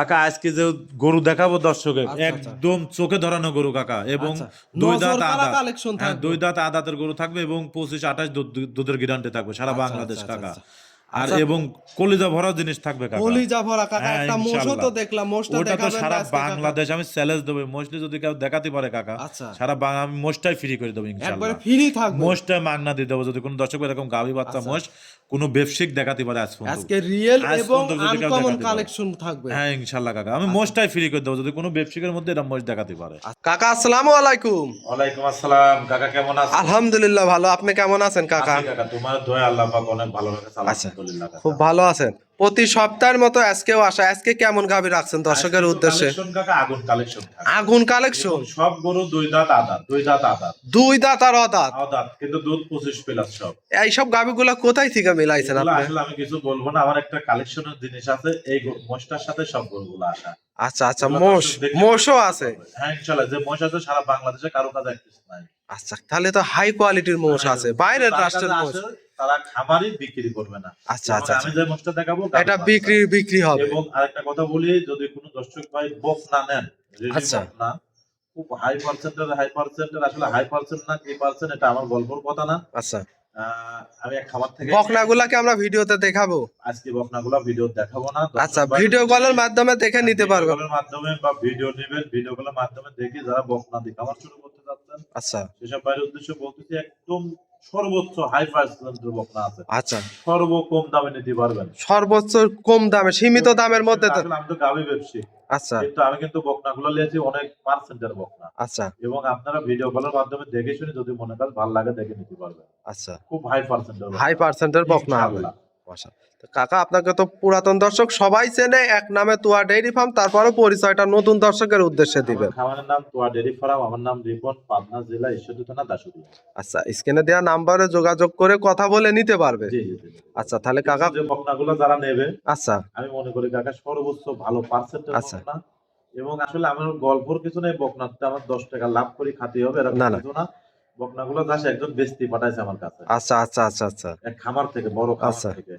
কাকা আজকে যে গরু দেখাবো দর্শকে আচ্ছা, আচ্ছা। একদম চোখে ধরানো গরু কাকা এবং আচ্ছা। দুই দাঁত আদা হ্যাঁ। দুই দাঁত আদাতের গরু থাকবে এবং পঁচিশ আঠাশ দুধ- দুধের গিরান্টে থাকবে সারা বাংলাদেশ কাকা আর আচ্ছা। এবং কলিজা ভরা জিনিস থাকবে কাকা। কলিজা ভরা কাকা হ্যাঁ, একটা মোষও তো ইনশাল্লাহ। দেখলাম মোষটা ওটা তো সারা? বাংলাদেশ আমি চ্যালেঞ্জ দেবো যদি কেউ দেখাতে পারে কাকা আচ্ছা। সারা বাংলা আমি মোষটাই ফ্রি করে দেবো একবারে ইনশাল্লাহ ফ্রি থাকবে। মোষটা মাগনা দিয়ে দেবো যদি কোনো দর্শক এরকম গাভী বাচ্চা মোষ কোনো ব্যবসায়িক দেখাতে পারে আজ পর্যন্ত। আজকে রিয়েল এবং আনকমন কালেকশন থাকবে। হ্যাঁ ইনশাল্লাহ কাকা আমি মোষটাই ফ্রি করে দেবো যদি কোনো ব্যবসায়িকের মধ্যে এটা মোষ দেখাতে পারে। কাকা আসসালামু আলাইকুম। ওয়ালাইকুম আসসালাম কাকা কেমন আছেন? আলহামদুলিল্লাহ ভালো আপনি কেমন আছেন কাকা? কাকা তোমার দয়া আল্লাহ পাক অনেক ভালো রেখেছে আচ্ছা। খুব ভালো আছেন। প্রতি সপ্তাহের মতো আজকেও আসা। আজকে কেমন গাভি রাখছেন দর্শকের উদ্দেশ্যে? আগুন কালেকশন আগুন কালেকশন সব গরু দুই দাঁত আদাত দুই দাঁত আদাত দুই দাঁত আর অদাঁত? আদাত কিন্তু দুধ পঁচিশ প্লাস সব। এইসব গাভিগুলা কোথায় থেকে মিলাইছেন আপনি? আসলে আমি কিছু বলব না আমার একটা কালেকশনের জিনিস আছে এই মোষটার সাথে সব গরুগুলো আসা। আচ্ছা আচ্ছা মোষ মোষও আছে? হ্যাঁ ইনশাল্লাহ যে মোষ আছে সারা বাংলাদেশে কারও কাছে নাই। আচ্ছা তাহলে তো হাই কোয়ালিটির মোষ আছে। বাইরের রাষ্ট্রের মোষ। তারা খামারই বিক্রি করবে না। আচ্ছা আচ্ছা আমি যে মোষটা দেখাবো এটা বিক্রি বিক্রি হবে। এবং আরেকটা কথা বলি যদি কোনো দর্শক ভাই বক না নেন আচ্ছা। না খুব হাই পার্সেন্টের হাই পার্সেন্টের আসলে হাই পার্সেন্ট না কি পার্সেন্ট এটা আমার গল্পর কথা না। আচ্ছা। আমি এক খামার থেকে বকনাগুলাকে আমরা ভিডিওতে দেখাবো। আজকে বকনাগুলো ভিডিও দেখাবো না। আচ্ছা ভিডিও কলের মাধ্যমে দেখে নিতে ভিডিও পারবেন কলের মাধ্যমে বা ভিডিও নেবেন ভিডিও কলের মাধ্যমে দেখে যারা বকনা দিয়ে খামার শুরু করতে যাচ্ছেন আচ্ছা। সেসব বাইরের উদ্দেশ্য বলতেছি একদম সর্বোচ্চ হাই পার্সেন্টের বকনা আছে। আচ্ছা। সর্ব কম দামে নিতে পারবেন। সর্বোচ্চ কম দামে সীমিত দামের মধ্যে তো আমি তো গাবি ব্যবসায়ী। আচ্ছা। কিন্তু আমি কিন্তু বকনাগুলো নিয়েছি অনেক পার্সেন্টের বকনা। আচ্ছা। এবং আপনারা ভিডিও কলের মাধ্যমে দেখে শুনে যদি মনে করেন ভালো লাগে দেখে নিতে পারবেন। আচ্ছা। খুব হাই পার্সেন্টের হাই পার্সেন্টের বকনা হবে। আচ্ছা। কাকা আপনাকে তো পুরাতন দর্শক সবাই চেনে এক নামে তুয়া ডেইরি ফার্ম তারপরে পরিচয়টা নতুন দর্শকের উদ্দেশ্যে দিবেন। আমার নাম তোয়া ডেরি ফার্ম আমার নাম রিপন পাবনা জেলা ঈশ্বরদী থানা দাসুরিয়া আচ্ছা স্ক্রিনে দেওয়া নাম্বারে যোগাযোগ করে কথা বলে নিতে পারবে। জি জি আচ্ছা তাহলে কাকা যে বকনাগুলো যারা নেবে আচ্ছা। আমি মনে করি কাকা সর্বোচ্চ ভালো পার্সেন্টের আচ্ছা। বকনা। এবং আসলে আমার গল্পর কিছু নেই বকনাতে আমার দশ টাকা লাভ করে খাতে হবে এরকম। কিছু না। বকনাগুলো যাচ্ছে একজন বেস্তি পাঠাইছে আমার কাছে। আচ্ছা আচ্ছা আচ্ছা আচ্ছা। এক খামার থেকে বড় খামার আচ্ছা। থেকে।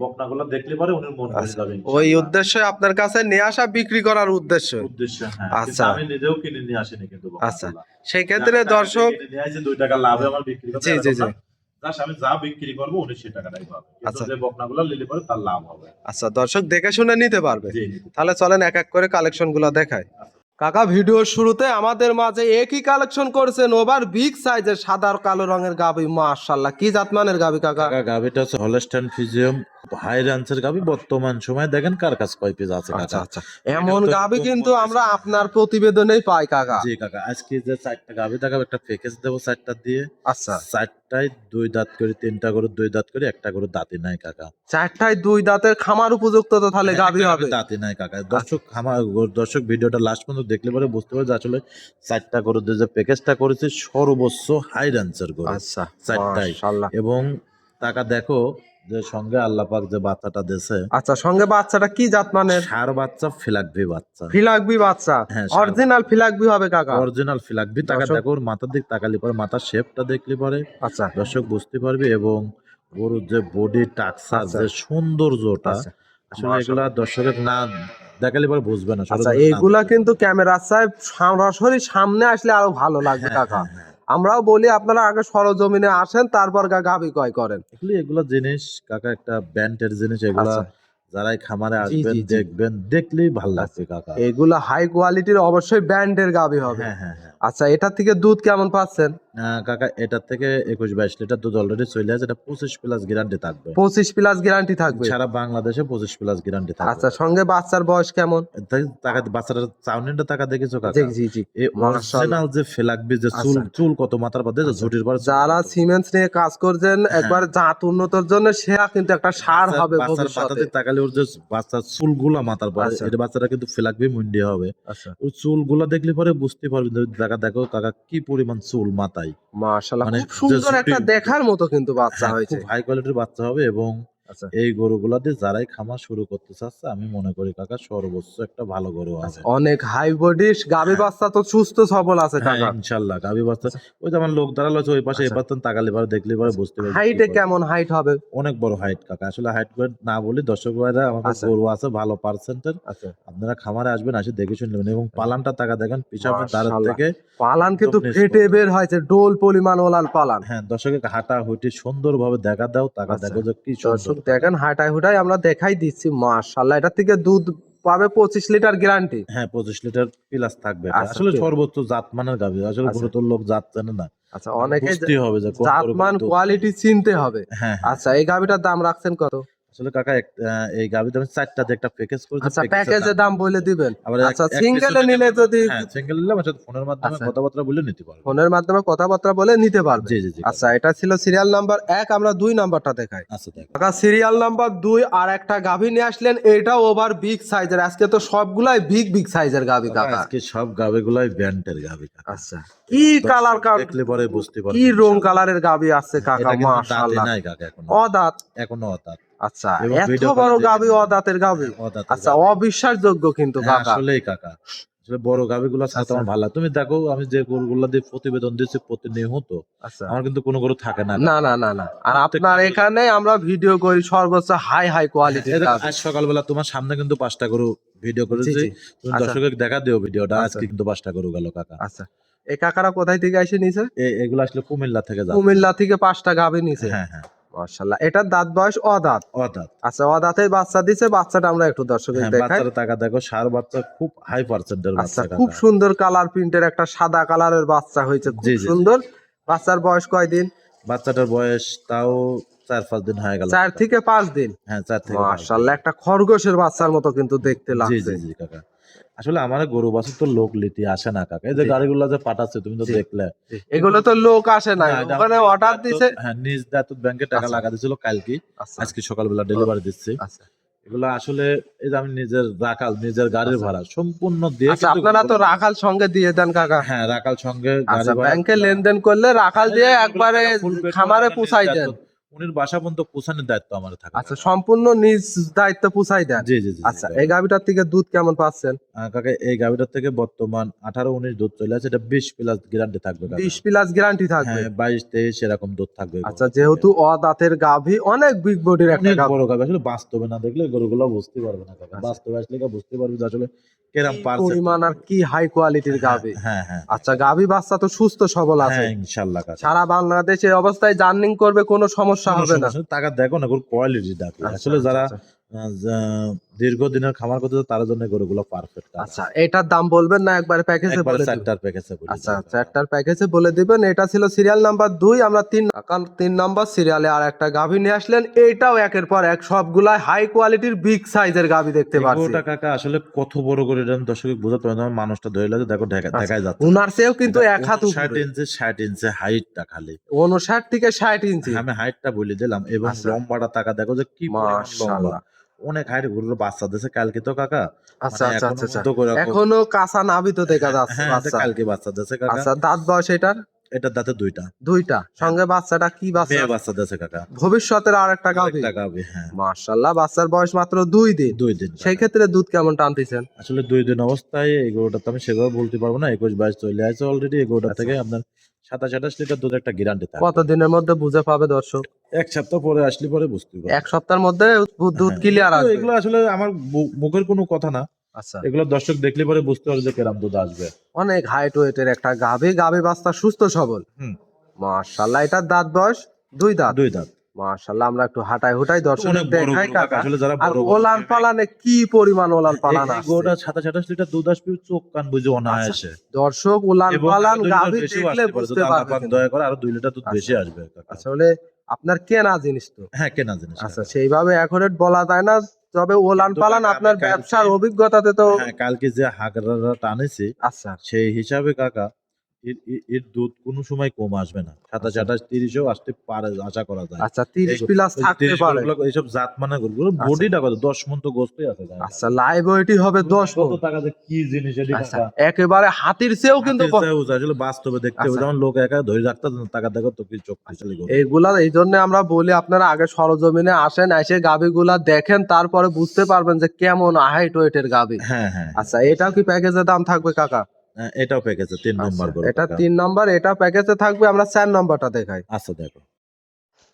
বকনাগুলো দেখলে পরে উনি মন ভরে আচ্ছা। যাবে ওই। উদ্দেশ্যে আপনার কাছে নিয়ে আসা বিক্রি করার উদ্দেশ্য উদ্দেশ্য হ্যাঁ আচ্ছা। আমি নিজেও কিনে নিয়ে আসিনি কিন্তু আচ্ছা। সেই ক্ষেত্রে দর্শক নিয়ে আসি, দুই টাকা লাভে আমার বিক্রি করতে জি, জি, জি। আমি যা বিক্রি করব উনি সে টাকাটাই পাবে আচ্ছা। যে বকনাগুলো নিলে পরে তার লাভ হবে আচ্ছা দর্শক দেখে শুনে নিতে পারবে তাহলে চলেন এক এক করে কালেকশনগুলো দেখায়। কাকা, ভিডিওর শুরুতে আমাদের মাঝে একই কালেকশন করেছেন ওভার বিগ সাইজের সাদা আর কালো রঙের গাবি, মাশাআল্লাহ। কি জাতমানের গাবি, কাকা? গাভিটা হচ্ছে হলস্টাইন ফিজিয়াম হাই রান্সের গাভি বর্তমান সময় দেখেন কার কাছে কয় পিস আছে আচ্ছা আচ্ছা। এমন গাবি কিন্তু আমরা আপনার প্রতিবেদনেই পাই কাকা। জি কাকা আজকে যে চারটা গাভি দেখাবো একটা প্যাকেজ দেবো চারটা দিয়ে। আচ্ছা। চারটায় দুই দাঁত করে তিনটা করে দুই দাঁত করে একটা করে দাঁতি নাই কাকা। চারটায় দুই দাঁতের খামার উপযুক্ত তো তাহলে গাবি হবে। দাঁতি নাই কাকা। দর্শক খামার দর্শক ভিডিওটা লাস্ট পর্যন্ত দেখলে পরে বুঝতে পারবে যে আসলে চারটা করে যে প্যাকেজটা করেছে সর্বোচ্চ হাই রান্সের করে আচ্ছা চারটায়। এবং টাকা দেখো যে সঙ্গে আল্লাহ পাক যে বাচ্চাটা দেছে আচ্ছা সঙ্গে বাচ্চাটা কি জাতমানের সার বাচ্চা ফিলাকভি বাচ্চা। ফিলাকবি বাচ্চা। হ্যাঁ, অরিজিনাল ফিলাকবি হবে কাকা। অরিজিনাল ফিলাকভি টাকা দেখো ওর মাথার দিক তাকালি পরে মাথার শেপটা দেখলি পরে। আচ্ছা। দর্শক বুঝতে পারবে এবং গরুর যে বডি টাকসার আচ্ছা। যে সৌন্দর্যটা আচ্ছা। আসলে। এগুলা দর্শকের না দেখালে পরে বুঝবে না আচ্ছা এইগুলা কিন্তু ক্যামেরা সাহেব সরাসরি সামনে আসলে আরও ভালো লাগবে হ্যাঁ, কাকা। হ্যাঁ, হ্যাঁ। আমরাও বলি আপনারা আগে সরজমিনে আসেন তারপর গাভি ক্রয় কয় করেন এগুলো এগুলা জিনিস কাকা একটা ব্যান্ডের জিনিস এগুলা আচ্ছা। যারাই খামারে আসবেন। দেখবেন দেখলেই ভালো লাগছে কাকা। এগুলা হাই কোয়ালিটির অবশ্যই ব্র্যান্ডের গাবি হবে। হ্যাঁ হ্যাঁ হ্যাঁ। আচ্ছা এটা থেকে দুধ কেমন পাচ্ছেন? কাকা এটার থেকে একুশ বাইশ লিটার দুধ অলরেডি চলে আছে এটা পঁচিশ প্লাস গ্যারান্টি থাকবে। পঁচিশ প্লাস গ্যারান্টি থাকবে? সারা বাংলাদেশে পঁচিশ প্লাস গ্যারান্টি থাকবে। আচ্ছা সঙ্গে বাচ্চার বয়স কেমন? টাকা বাচ্চাটার চাউনিটা টাকা দেখেছ কাকা? জি জি এই অরিজিনাল যে ফেলাকবি যে চুল আচ্ছা। চুল কত মাথার পর দিয়ে ঝুটির পর যারা সিমেন্ট নিয়ে কাজ করছেন একবার জাত উন্নতর জন্য সেরা কিন্তু একটা সার হবে ভবিষ্যতে। মাথাতে ওর যে বাচ্চার চুলগুলা মাথার পরে আচ্ছা। এটা বাচ্চাটা কিন্তু ফেলাকবে মুন্ডি হবে। আচ্ছা। ওই চুলগুলা দেখলে পরে বুঝতে পারবে দেখা দেখো কাকা কি পরিমাণ চুল মাথায়। মাশাআল্লাহ মানে খুব সুন্দর একটা দেখার মতো কিন্তু বাচ্চা হ্যাঁ, হয়েছে। খুব হাই কোয়ালিটির বাচ্চা হবে এবং এই গরুগুলাতে যারাই খামার শুরু করতে চাচ্ছে আমি মনে করি কাকা সর্বোচ্চ একটা ভালো গরু আছে। অনেক হাই বডি গাভী বাচ্চা তো সুস্থ সবল আছে হ্যাঁ কাকা। ইনশাল্লাহ গাভী বাচ্চা। ওই যেমন লোক দাঁড়াল ওই পাশে আচ্ছা। এবার তাকালে পরে দেখলে পরে বুঝতে পারবে হাইটে কেমন হাইট হবে? অনেক বড় হাইট কাকা। আসলে হাইট করে না বলি দর্শক ভাইরা আমাদের আচ্ছা। গরু আছে ভালো পার্সেন্টের আচ্ছা। আপনারা খামারে আসবেন আসে দেখে শুনে নেবেন। এবং পালানটা টাকা দেখেন পিছাপের মাশাআল্লাহ। থেকে পালান কিন্তু ফেটে বের হয়েছে ডোল পরিমাণ ওলাল পালান। হ্যাঁ দর্শকের হাঁটা হুইটি সুন্দর ভাবে দেখা দাও আচ্ছা। দেখো যে কি সুন্দর। দেখেন হাঁটাই হুটাই আমরা দেখাই দিচ্ছি মাশাল্লাহ এটা থেকে দুধ পাবে পঁচিশ লিটার গ্যারান্টি হ্যাঁ পঁচিশ লিটার প্লাস থাকবে আচ্ছা, আসলে সর্বোচ্চ জাত মানের গাভী আসলে গুরুতর লোক জাত জানে না। আচ্ছা অনেকে হবে জাতমান কোয়ালিটি চিনতে হবে। হ্যাঁ হ্যাঁ। আচ্ছা এই গাভিটার দাম রাখছেন কত? আসলে কাকা এই চারটাতে একটা প্যাকেজ করেছি আচ্ছা প্যাকেজের দাম। বলে দিবেন। আচ্ছা সিঙ্গেলে নিলে যদি হ্যাঁ সিঙ্গেল নিলাম আমার ফোনের মাধ্যমে আচ্ছা। কথাবার্তা বলে নিতে পারব। ফোনের মাধ্যমে কথাবার্তা বলে নিতে পারবে। জি জি আচ্ছা এটা ছিল সিরিয়াল নাম্বার এক আমরা দুই নাম্বারটা দেখাই। আচ্ছা দেখ। কাকা সিরিয়াল নাম্বার দুই আর একটা গাভী নিয়ে আসলেন এটা ওভার বিগ সাইজের আজকে তো সবগুলাই বিগ বিগ সাইজের গাভী কাকা আজকে সব গাভীগুলাই ব্যান্ডের গাভী আচ্ছা কি কালার দেখলে পরে বুঝতে পারবে কি রং কালারের গাভী আসছে কাকা মাশাআল্লাহ। নাই কাকা এখনও। অদাঁত। এখনও অতাত আচ্ছা এত বড় দেখে- অদাঁতের গাভী অতাত আচ্ছা অবিশ্বাসযোগ্য কিন্তু হ্যাঁ, কাকা। আসলেই কাকা। বড় গাভীগুলো আচ্ছা। আমার ভালো তুমি দেখো আমি যে গরুগুলো দিয়ে প্রতিবেদন প্রতিনিয়ত আচ্ছা। আমার কিন্তু কোনো গরু থাকে না। না না না না। আর আপনার এখানে আমরা ভিডিও করি সর্বোচ্চ হাই হাই গাভী আজ সকালবেলা তোমার সামনে কিন্তু পাঁচটা গরু ভিডিও করেছি। তুমি আচ্ছা। দর্শকের দেখা দিও ভিডিওটা। আজকে কিন্তু পাঁচটা গরু গেল কাকা। আচ্ছা। এই কাকারা কোথায় থেকে আসে নিছে? এ- এগুলো আসলে কুমিল্লা থেকে কুমিল্লা থেকে পাঁচটা গাভী নিছে। হ্যাঁ হ্যাঁ। মাশাআল্লাহ। এটার দাঁত বয়স অদাঁত। অতাত আচ্ছা অদাঁতে বাচ্চা দিছে বাচ্চাটা আমরা একটু দর্শকের হ্যাঁ দেখাই। টাকা দেখো সার বাচ্চা খুব হাই পার্সেন্টের বাচ্চা খুব সুন্দর কালার প্রিন্টের একটা সাদা কালারের বাচ্চা হয়েছে খুব। সুন্দর। বাচ্চার বয়স কয়দিন? বাচ্চাটার বয়স তাও চার পাঁচ দিন হয়ে গেল। চার থেকে পাঁচ দিন? হ্যাঁ চার থেকে মাশাআল্লাহ একটা খরগোশের বাচ্চার মতো কিন্তু দেখতে লাগছে জি জি কাকা। আসলে আমার গরু বাছুর তো লোক লিতি আসে না কাকা। এই যে গাড়িগুলো যে পাঠাচ্ছে তুমি তো দেখলে। এগুলো তো লোক আসে না। ওখানে অর্ডার দিছে। হ্যাঁ নিজ দায়িত্ব ব্যাংকে টাকা আচ্ছা। লাগা দিছিল কালকে। আচ্ছা। আজকে সকালবেলা ডেলিভারি দিচ্ছি। আচ্ছা। এগুলো আসলে এই যে আমি নিজের রাখাল নিজের গাড়ির। ভাড়া সম্পূর্ণ দিয়ে আপনারা তো রাখাল সঙ্গে দিয়ে দেন কাকা। হ্যাঁ রাখাল সঙ্গে গাড়ি ব্যাংকে লেনদেন করলে রাখাল দিয়ে হ্যাঁ, একবারে full pay খামারে পুষাই দেন। উনির বাসা পর্যন্ত পৌঁছানোর দায়িত্ব আমার থাকে আচ্ছা সম্পূর্ণ নিজ দায়িত্ব পুষাই দেন? জি জি জি আচ্ছা এই গাভিটার থেকে দুধ কেমন পাচ্ছেন? কাকা এই গাভিটার থেকে বর্তমান আঠারো উনিশ দুধ চলে আছে এটা বিশ প্লাস গ্যারান্টি থাকবে বিশ প্লাস গ্যারান্টি থাকবে। হ্যাঁ বাইশ তেইশ এরকম দুধ থাকবে আচ্ছা যেহেতু অদাঁতের গাভী অনেক বিগ বডির একটা বড় গাভী আসলে বাস্তবে না দেখলে গরুগুলো বুঝতে পারবে না কাকা। আচ্ছা। বাস্তবে আসলে বুঝতে পারবে যে আসলে কেরাম পারছে পরিমাণ আর কি হাই কোয়ালিটির গাভী। হ্যাঁ হ্যাঁ। আচ্ছা গাভী বাচ্চা তো সুস্থ সবল আছে। হ্যাঁ ইনশাল্লাহ সারা বাংলাদেশে অবস্থায় জার্নিং করবে কোনো সমস্যা কোনো হবে না। সমস্যা টাকা দেখো না কোয়ালিটি দেখো। আচ্ছা, আসলে যারা আচ্ছা, আহ, যা- দীর্ঘদিনের খামার করতে তার জন্য গরুগুলো পারফেক্ট আচ্ছা এটার দাম বলবেন না একবারে প্যাকেজে বলে চারটার প্যাকেজে বলি আচ্ছা চারটার প্যাকেজে বলে দিবেন। এটা ছিল সিরিয়াল নাম্বার দুই আমরা তিন কারণ তিন নাম্বার সিরিয়ালে আর একটা গাভী নিয়ে আসলেন। এটাও একের পর এক সবগুলাই হাই কোয়ালিটির বিগ সাইজের গাভী দেখতে পাচ্ছি। গরুটা কাকা আসলে কত বড় করে আমি দর্শক বোঝাতে পারব না, আমার মানুষটা ধরে লাগে দেখো দেখা- আচ্ছা, দেখাই যাচ্ছে। উনার চেয়েও কিন্তু এক হাত উপরে। ইঞ্চি ষাট ইঞ্চি হাইটটা খালি। উনষাট থেকে ষাট ইঞ্চি আমি হাইটটা বলে দিলাম এবং আচ্ছা। লম্বাটা টাকা দেখো যে কি মাশাআল্লাহ। অনেক হাইট গরুর বাচ্চা দিয়েছে কালকে তো কাকা। আচ্ছা মানে আচ্ছা এখনও আচ্ছা। এখনও কাঁচা নাবি তো দেখা যাচ্ছে হ্যাঁ কালকে বাচ্চা দিয়েছে কাকা। আচ্ছা দাঁত বয়স এটার? এটার দাঁতে দুইটা। দুইটা। সঙ্গে বাচ্চাটা কি বাচ্চা? মেয়ে বাচ্চা দিয়েছে কাকা। ভবিষ্যতের আর একটা একটা গাভী হ্যাঁ। মাশাআল্লাহ বাচ্চার বয়স মাত্র দুই দিন। দুই দিন সেই ক্ষেত্রে দুধ কেমন টানতেছেন? আসলে দুই দিন অবস্থায় এই গরুটা তো আমি সেভাবে বলতে পারব না একুশ বাইশ চলে আছে অলরেডি এই গরুটা। থেকে আপনার সাতাশ আঠাশ লিটার দুধ একটা গ্যারান্টি কত দিনের মধ্যে বুঝে পাবে দর্শক? এক সপ্তাহ পরে আসলে পরে বুঝতে পারব। এক সপ্তাহের মধ্যে দুধ হ্যাঁ। ক্লিয়ার আসবে। এগুলো আসলে আমার মুখের কোনো কথা না। আচ্ছা। এগুলো দর্শক দেখলে পরে বুঝতে পারবে যে কেরাম দুধ আসবে। অনেক হাইট ওয়েটের একটা গাভী। গাভী বাচ্চা সুস্থ সবল। মাশাআল্লাহ এটার দাঁত বয়স দুই দাঁত। দুই দাঁত। মাশাআল্লাহ আমরা একটু হাঁটাই হুটাই দর্শক দেখাই কাকা, আসলে যারা আর বড় ওলান পালানে কি পরিমাণ ওলান পালান। গরুটা সাতাশ আঠাশ লিটার দুধ আসবে চোখ কান বুঝে অনায়াসে। দর্শক ওলান পালান বেশিও দেখলে বুঝতে পারবে দয়া করে আরও দুই লিটার দুধ আচ্ছা। বেশি আসবে। আসলে আপনার কেনা জিনিস তো। হ্যাঁ কেনা জিনিস আচ্ছা সেইভাবে এখন বলা যায় না তবে ওলান পালান আপনার ব্যবসার অভিজ্ঞতাতে তো হ্যাঁ কালকে যে হাগরাটা টানেছি আচ্ছা। সেই হিসাবে কাকা এর- এর- দুধ কোনো সময় কম আসবে না। সাতাশ আচ্ছা। আঠাশ তিরিশেও আসতে পারে আশা করা যায়। আচ্ছা তিরিশ প্লাস থাকতে পারে। এইসব জাত মানে গরুগুলো বডিটা কত? দশ মন তো গোস্তই আছে। আচ্ছা লাইভ ওয়েটই হবে দশ কত টাকা দিয়ে কি জিনিস এটি আচ্ছা একেবারে হাতির চেয়েও কিন্তু আসলে বাস্তবে দেখতে হবে। আচ্ছা। যেমন লোক একা ধরে রাখতে টাকা দেখো তো কি চোখ পিছালি এইগুলা এই জন্য আমরা বলি আপনারা আগে সরজমিনে আসেন এসে গাবিগুলা দেখেন তারপরে বুঝতে পারবেন যে কেমন হাইট ওয়েটের গাবি হ্যাঁ হ্যাঁ আচ্ছা এটাও কি প্যাকেজের দাম থাকবে কাকা? এটাও প্যাকেজে তিন নম্বর আচ্ছা, এটা কাকা। তিন নম্বর এটা প্যাকেজে থাকবে আমরা চার নম্বরটা দেখাই আচ্ছা দেখো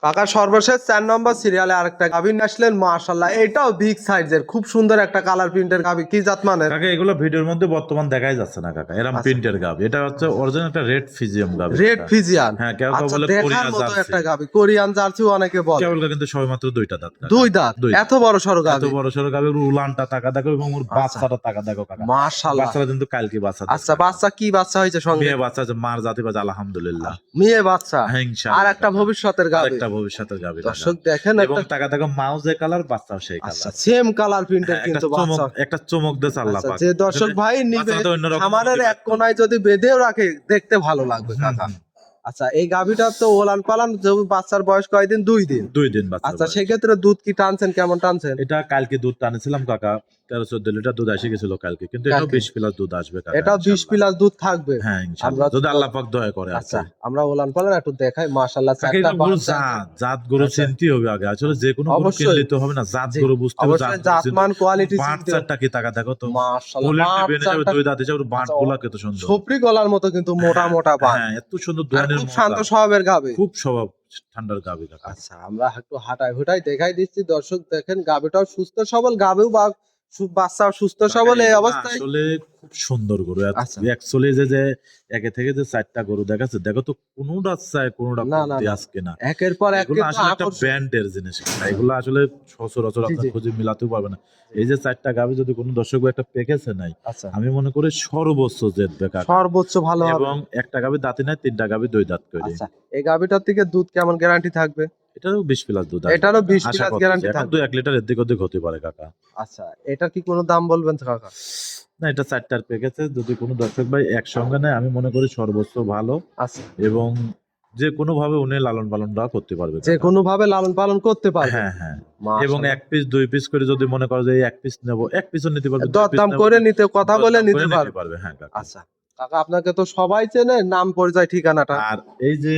কাকা সর্বশেষ চার নম্বর সিরিয়ালে আরেকটা গাভি নিয়ে আসলেন মাশাল্লাহ এটাও বিগ সাইজের খুব সুন্দর একটা কালার প্রিন্টের গাভি কি জাত মানের? কাকা এগুলো ভিডিওর মধ্যে বর্তমান দেখাই যাচ্ছে না কাকা এরকম। প্রিন্টের গাবি এটা হচ্ছে অরিজিনাল একটা রেড ফিজিয়াম গাবি রেড ফিজিয়ান হ্যাঁ কেউ কেউ আচ্ছা বলে কোরিয়ান জার্সি। একটা গাভি কোরিয়ান জার্সি অনেকে বলে। কেবল কিন্তু সবেমাত্র দুইটা দাঁত দুই দাঁত? এত বড় সড়ো এত বড় সড়ো গাবি উলানটা টাকা দেখো এবং ওর আচ্ছা। বাচ্চাটা টাকা দেখো কাকা। মাশাল্লাহ বাচ্চারা কিন্তু কালকে বাচ্চা আচ্ছা বাচ্চা কি বাচ্চা হয়েছে সঙ্গে? মেয়ে বাচ্চা আছে মার জাতি বাচ্চা আলহামদুলিল্লাহ। মেয়ে বাচ্চা? হ্যাঁ, ইনশাআল্লাহ। আর একটা ভবিষ্যতের গাভি। আরেকটা ভবিষ্যতে যাবে দর্শক দেখেন এবং টাকা টাকা মাও যে কালার বাচ্চাও সেই কালার সেম কালার প্রিন্টের একটা কিন্তু বাচ্চা একটা চমক দে আল্লাহ আচ্ছা, যে দর্শক ভাই নিবে খামারের এক কোনায় যদি বেঁধেও রাখে দেখতে ভালো লাগবে কাকা। আচ্ছা এই গাভিটা তো ওলান পালান বাচ্চার বয়স কয়দিন? দুই দিন। দুই দিন আচ্ছা সেক্ষেত্রে দুধ কি টানছেন? কেমন টানছেন? এটা কালকে দুধ টানেছিলাম কাকা। তেরো চোদ্দ লিটার দুধ এসে গেছিল কালকে কিন্তু কালকে? বিশ প্লাস দুধ আসবে এটাও বিশ। প্লাস দুধ থাকবে। হ্যাঁ আমরা- যদি আল্লাহ পাক দয়া করে আচ্ছা আমরা ওলান পালান একটু দেখাই মাশাল্লাহ চারটা গরু জাত। জাত গরু আচ্ছা। চিনতে হবে আগে। আসলে যে কোনো গরু। কিনলে তো হবে না জাত গরু বুঝতে হবে জাতমান কোয়ালিটি কি টাকা দেখো তো? যাবে, দুই দাঁত হিসাবে বাটগুলা কত সুন্দর। ছপরি গলার মতো কিন্তু মোটা মোটা বান হ্যাঁ এত সুন্দর খুব শান্ত স্বভাবের গাবে খুব স্বভাব ঠান্ডার গাবে আচ্ছা আমরা একটু হাঁটাই হুটাই দেখাই দিচ্ছি। দর্শক দেখেন গাবেটাও সুস্থ সবল। গাবেও বা বাচ্চাও সুস্থ সবল এই অবস্থায় আসলে খুব সুন্দর গরু। আচ্ছা। অ্যাকচুয়ালি যে যে একে থেকে যে চারটা গরু দেখাচ্ছে দেখো তো কোনোটা চায় কোনোটা। আজকে না। একের পর এক এগুলো আসলে একটা। ব্র্যান্ডের জিনিস। এগুলো আসলে সচরাচর খুঁজে মিলাতেও পারবে না। এই যে চারটা গাবি যদি কোনো দর্শক একটা পেকেছে নাই আচ্ছা। আমি মনে করি সর্বোচ্চ জেতবে সর্বোচ্চ ভালো এবং একটা গাবি দাঁতি নাই তিনটা গাবি দুই দাঁত করে। আচ্ছা। এই গাবিটার থেকে দুধ কেমন গ্যারান্টি থাকবে? এটারও বিশ প্লাস দুধ। এটারও 20 প্লাস গ্যারান্টি থাকবে। লিটার এদিক ওদিক হতে পারে কাকা। আচ্ছা কি কোনো দাম বলবেন কাকা? না এটা চারটার প্যাকেজে যদি কোনো দর্শক ভাই একসঙ্গে নেয় আমি মনে করি সর্বোচ্চ ভালো। আচ্ছা। এবং যে কোনো ভাবে উনি লালন পালনটা করতে পারবে যে কোনো ভাবে লালন পালন করতে পারবে। হ্যাঁ হ্যাঁ। এবং এক পিস দুই পিস করে যদি মনে করো যে এক পিস নেব এক পিসও নিতে পারবে দরদাম করে নিতে কথা বলে নিতে পারবে। পারবে হ্যাঁ কাকা। আচ্ছা কাকা আপনাকে তো সবাই চেনে নাম পরিচয় ঠিকানাটা। আর এই যে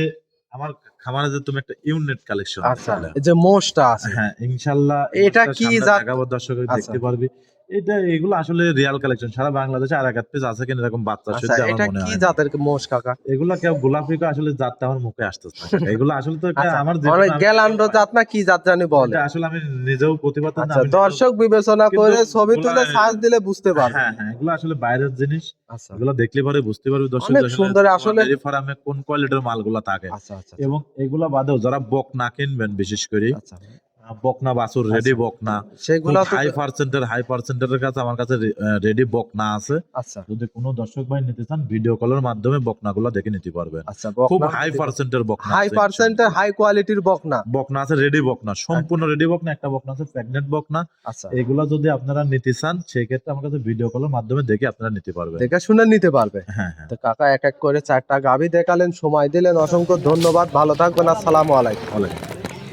আমার খামারে যে তুমি একটা ইউনিট কালেকশন আচ্ছা এই যে মোষটা আছে হ্যাঁ ইনশাআল্লাহ এটা কি জাত? দর্শক আচ্ছা। দেখতে পারবি এটা এগুলো আসলে রিয়াল কালেকশন সারা বাংলাদেশে আর এক পিস আছে কিনা এরকম বাচ্চা আচ্ছা এটা কি জাতের মোষ কাকা? এগুলা কেউ গোলাপি কো আসলে জাতটা আমার মুখে আসতেছে এগুলো আসলে তো আচ্ছা, আমার গ্যালান্ডো জাত না কি জাত জানি বলে? এটা আসলে আমি নিজেও প্রতিবাদ না আচ্ছা দর্শক বিবেচনা করে ছবি তুলে সার্চ দিলে বুঝতে পারবে। হ্যাঁ হ্যাঁ এগুলো আসলে বাইরের জিনিস। আচ্ছা। এগুলো দেখলে পরে বুঝতে পারবে দর্শক অনেক সুন্দর আসলে। ফার্মে কোন কোয়ালিটির মালগুলো থাকে। এবং এগুলো বাদেও যারা বক না কিনবেন বিশেষ করে আচ্ছা। বকনা বাছুর রেডি আচ্ছা। বকনা। সেগুলা হাই পার্সেন্টের হাই পার্সেন্টের কাছে আমার কাছে রেডি বকনা আছে। আচ্ছা। যদি কোনো দর্শক ভাই নিতে চান ভিডিও কলের মাধ্যমে বকনাগুলো দেখে নিতে পারবেন। আচ্ছা খুব হাই পার্সেন্টের বকনা হাই পার্সেন্টের হাই কোয়ালিটির বকনা। বকনা আছে রেডি বকনা সম্পূর্ণ রেডি বকনা একটা বকনা আছে বকনা। আচ্ছা। এগুলা যদি আপনারা নিতে চান সেই ক্ষেত্রে আমার কাছে ভিডিও কলের মাধ্যমে দেখে আপনারা নিতে পারবেন। দেখে শুনে নিতে পারবে। হ্যাঁ হ্যাঁ। তো কাকা এক এক করে চারটা গাভি দেখালেন সময় দিলেন অসংখ্য ধন্যবাদ। ভালো থাকবেন আসসালামু আলাইকুম।